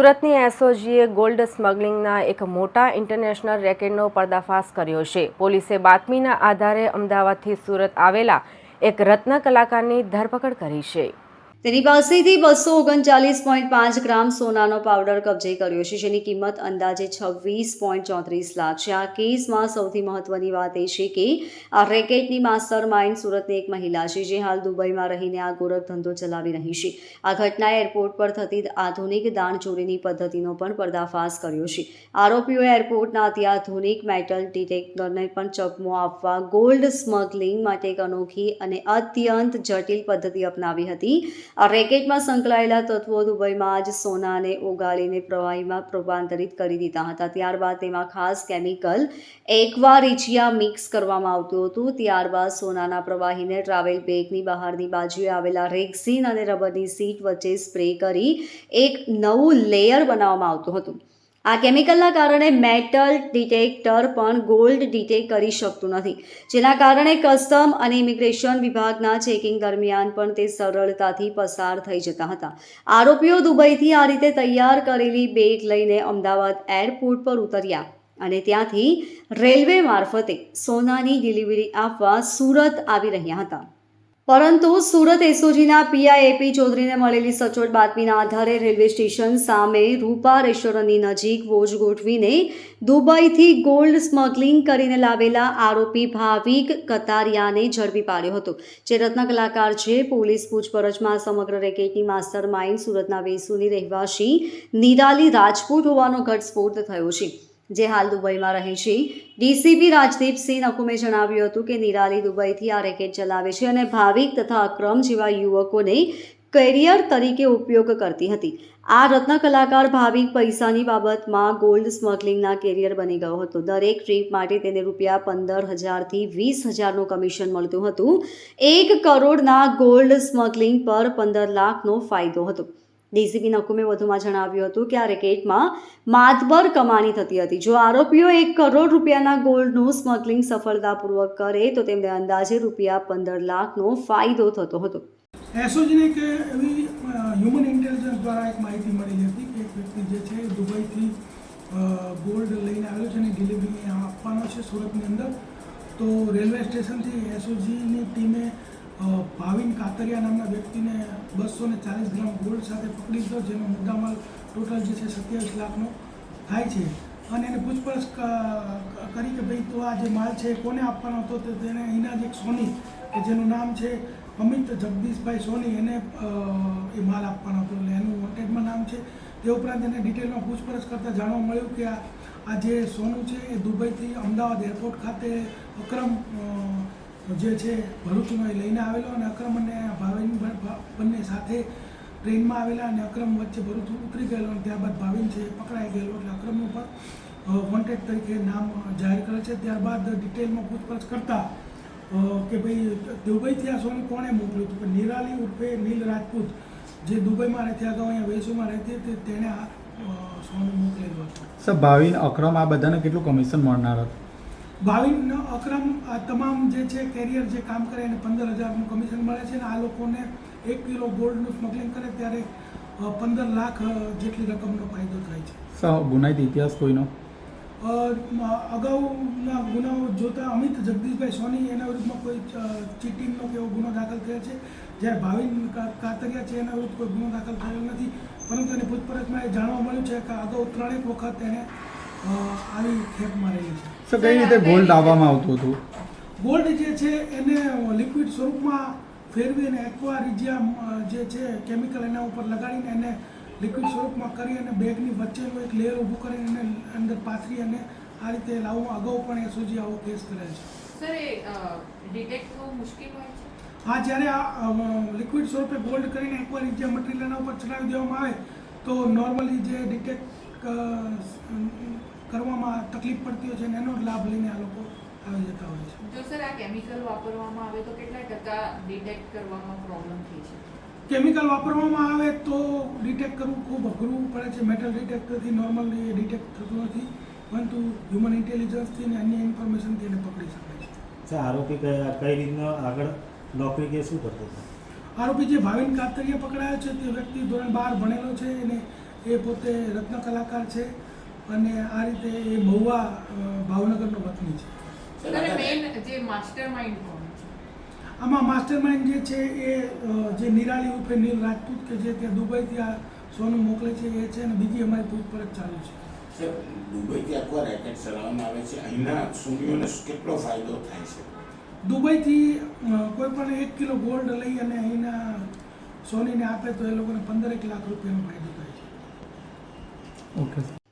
સુરતની એસઓજીએ ગોલ્ડ સ્મગલિંગના એક મોટા ઇન્ટરનેશનલ રેકેટનો પર્દાફાશ કર્યો છે. પોલીસે બાતમીના આધારે અમદાવાદથી સુરત આવેલા એક રત્ન કલાકારની ધરપકડ કરી છે. તેની પાસેથી બસો ઓગણચાલીસ પોઈન્ટ પાંચ ગ્રામ સોનાનો પાવડર કબજે કર્યો છે, જેની કિંમત અંદાજે છવ્વીસ પોઈન્ટ ચોત્રીસ લાખ છે. આ કેસમાં સૌથી મહત્વની વાત એ છે કે, આ રેકેટની માસ્ટર માઇન્ડ સુરતની એક મહિલા છે, જે હાલ દુબઈમાં રહીને આ ગોરખ ધંધો ચલાવી રહી છે. આ ઘટના એરપોર્ટ પર થતી આધુનિક દાણચોરીની પદ્ધતિનો પણ પર્દાફાશ કર્યો છે. આરોપીઓએ એરપોર્ટના અત્યાધુનિક મેટલ ડિટેક્ટરને પણ ચકમો આપવા ગોલ્ડ સ્મગલિંગ માટે એક અનોખી અને અત્યંત જટિલ પદ્ધતિ અપનાવી હતી. આ રેકેટમાં સંકળાયેલા તત્વો દુબઈમાં જ સોનાને ઓગાળીને પ્રવાહીમાં રૂપાંતરિત કરી દીધા હતા. ત્યારબાદ તેમાં ખાસ કેમિકલ એકવાર રીચિયા મિક્સ કરવામાં આવતું હતું. ત્યારબાદ સોનાના પ્રવાહીને ટ્રાવેલ બેગની બહારની બાજુએ આવેલા રેક્સિન અને રબરની સીટ વચ્ચે સ્પ્રે કરી એક નવું લેયર બનાવવામાં આવતું હતું. આ કેમિકલના કારણે મેટલ ડિટેક્ટર પણ ગોલ્ડ ડિટેક્ટ કરી શકતું નથી. જેના કારણે કસ્ટમ અને ઇમિગ્રેશન વિભાગના ચેકિંગ દરમિયાન પણ તે સરળતાથી પસાર થઈ જતા હતા. આરોપીઓ દુબઈથી આ રીતે તૈયાર કરેલી બેગ લઈને અમદાવાદ એરપોર્ટ પર ઉતર્યા અને ત્યાંથી રેલવે મારફતે સોનાની ડિલિવરી આપવા સુરત આવી રહ્યા હતા. પરંતુ સુરત એસઓજીના પીઆઈએપી ચૌધરીને મળેલી સચોટ બાતમીના આધારે રેલવે સ્ટેશન સામે રૂપા રેસ્ટોરન્ટની નજીક વોચ ગોઠવીને દુબઈથી ગોલ્ડ સ્મગલિંગ કરીને લાવેલા આરોપી ભાવિક કતારિયાને ઝડપી પાડ્યો હતો. જે રત્ન કલાકાર છે, પોલીસ પૂછપરછમાં સમગ્ર રેકેટની માસ્ટર માઇન્ડ સુરતના વેસુની રહેવાસી નિરાલી રાજપૂત હોવાનો ઘટસ્ફોટ થયો છે. જે હાલ દુબઈમાં રહે છે. ડીસીપી રાજદીપસિંહ નકુમે જણાવ્યું હતું કે નિરાલી દુબઈથી આ રેકેટ ચલાવે છે અને ભાવિક તથા અક્રમ જેવા યુવકોને કરિયર તરીકે ઉપયોગ કરતી હતી. આ રત્ન કલાકાર ભાવિક પૈસાની બાબતમાં ગોલ્ડ સ્મગલિંગના કેરિયર બની ગયો હતો. દરેક ટ્રીપ માટે તેને રૂપિયા પંદર હજારથી વીસ હજારનું કમિશન મળતું હતું. એક કરોડના ગોલ્ડ સ્મગલિંગ પર પંદર લાખનો ફાયદો હતો. ડીસીપી નકુમે વધુમાં જણાવ્યું હતું કે આ રેકેટમાં માતબર કમાણી થતી હતી. જો આરોપીઓ એક કરોડ રૂપિયાના ગોલ્ડનું સ્મગલિંગ સફળતાપૂર્વક કરે, તો તેમને અંદાજે રૂપિયા પંદર લાખનો ફાયદો થતો હતો. એસઓજીને એક એવી હ્યુમન ઇન્ટેલિજન્સ દ્વારા એક માહિતી મળી હતી કે એક વ્યક્તિ જે છે દુબઈથી ગોલ્ડ લઈને આવ્યો છે અને ડિલિવરી આપવાનો છે સુરતની અંદર. તો રેલવે સ્ટેશનથી એસઓજીની ટીમે ભાવિન કાતરિયા નામના વ્યક્તિને બસો ને ચાલીસ ગ્રામ ગોલ્ડ સાથે પકડી લીધો, જેનો મુદ્દામાલ ટોટલ જે છે સત્યાવીસ લાખનો થાય છે. અને એને પૂછપરછ કરી કે ભાઈ તો આ જે માલ છે એ કોને આપવાનો હતો તો તેને અહીંના જ એક સોની, કે જેનું નામ છે અમિત જગદીશભાઈ સોની, એને એ માલ આપવાનો હતો. એટલે એનું વોન્ટેડમાં નામ છે. તે ઉપરાંત એને ડિટેલમાં પૂછપરછ કરતાં જાણવા મળ્યું કે આ જે સોનું છે એ દુબઈથી અમદાવાદ એરપોર્ટ ખાતે અક્રમ જે છે ભરૂચનો એ લઈને આવેલો અને અક્રમ અને ભાવિન બંને સાથે ટ્રેનમાં આવેલા અને અક્રમ વચ્ચે ભરૂચ ઉતરી ગયેલો અને ત્યારબાદ ભાવિન છે પકડાઈ ગયેલો એટલે અક્રમ પણ વોન્ટેડ તરીકે નામ જાહેર કરે છે. ત્યારબાદ ડિટેલમાં પૂછપરછ કરતા કે ભાઈ, દુબઈથી આ સોનું કોણે મોકલ્યું હતું? કે નિરાલી ઉર્ફે નીલ રાજપૂત, જે દુબઈમાં રહેતી અગાઉ અહીંયા વેસુમાં રહેતી હતી, તેણે આ સોનું મોકલેલું હતું. સર ભાવિન અક્રમ આ બધાને કેટલું કમિશન મળનાર હતું? ભાવિન અક્રમ આ તમામ જે છે કેરિયર જે કામ કરે એને પંદર હજારનું કમિશન મળે છે અને આ લોકોને એક કિલો ગોલ્ડનું સ્મગલિંગ કરે ત્યારે પંદર લાખ જેટલી રકમનો ફાયદો થાય છે. સર ગુનાહિત ઇતિહાસ કોઈનો? અગાઉના ગુનાઓ જોતા અમિત જગદીશભાઈ સોની એના વિરુદ્ધમાં કોઈ ચીટિંગનો કે એવો ગુનો દાખલ થયો છે? જ્યારે ભાવિન કાતરિયા છે એના વિરુદ્ધ કોઈ ગુનો દાખલ થયેલ નથી પરંતુ એની પૂછપરછમાં એ જાણવા મળ્યું છે કે અગાઉ ત્રણેક વખત એણે અ, આવી ખેપ મારેલી છે. સર કઈ રીતે ગોલ્ડ આવવામાં આવતું હતું? ગોલ્ડ જે છે એને લિક્વિડ સ્વરૂપમાં ફેરવી અને એક્વા જે છે કેમિકલ એના ઉપર લગાડીને એને લિક્વિડ સ્વરૂપમાં કરી અને બેગની વચ્ચેનું એક લેયર ઊભું કરીને એને અંદર પાથરી અને આ રીતે લાવવામાં અગાઉ પણ એ સુધી આવો કેસ કરેલ છે. સર એ ડિટેક્ટ થવું મુશ્કેલ હોય છે? હા જ્યારે આ લિક્વિડ સ્વરૂપે ગોલ્ડ કરીને એકવાર જે મટીરિયલ એના ઉપર ચડાવી દેવામાં આવે તો નોર્મલી જે ડિટેક્ટ તકલીફ પડતી હોય છે અને એનો લાભ લઈને આ લોકો આવી જતા હોય છે. જો સર આ કેમિકલ વાપરવામાં આવે તો કેટલા ટકા ડિટેક્ટ કરવામાં પ્રોબ્લેમ થઈ છે? કેમિકલ વાપરવામાં આવે તો ડિટેક્ટ કરવું ખૂબ અઘરું પડે છે. મેટલ ડિટેક્ટરથી નોર્મલી એ ડિટેક્ટ થતું નથી પરંતુ હ્યુમન ઇન્ટેલિજન્સથી અને અન્ય ઇન્ફોર્મેશનથી એને પકડી શકાય છે. આરોપી કઈ કઈ રીતનો આગળ નોકરી કે શું કરતો હતો? આરોપી જે ભાવિન કાતરિયા પકડાયો છે તે વ્યક્તિ ધોરણ બાર ભણેલો છે અને એ પોતે રત્ન કલાકાર છે. અને આ રીતે એ બહુવા ભાવનગરનો વતની છે. આમાં માસ્ટર માઇન્ડ જે છે? એ જે નિરાલી ઉર્ફે નીલ રાજપૂત કે જે ત્યાં દુબઈથી આ સોનું મોકલે છે એ છે અને બીજી અમારી પૂછપરછ ચાલુ છે. સર દુબઈથી આખો રેકેટ ચલાવવામાં આવે છે? અહીંના સુમીઓને કેટલો ફાયદો થાય છે? દુબઈથી કોઈ પણ એક કિલો ગોલ્ડ લઈ અને અહીંના સોનીને આપે તો એ લોકોને પંદરેક લાખ રૂપિયાનો ફાયદો થાય છે. Okay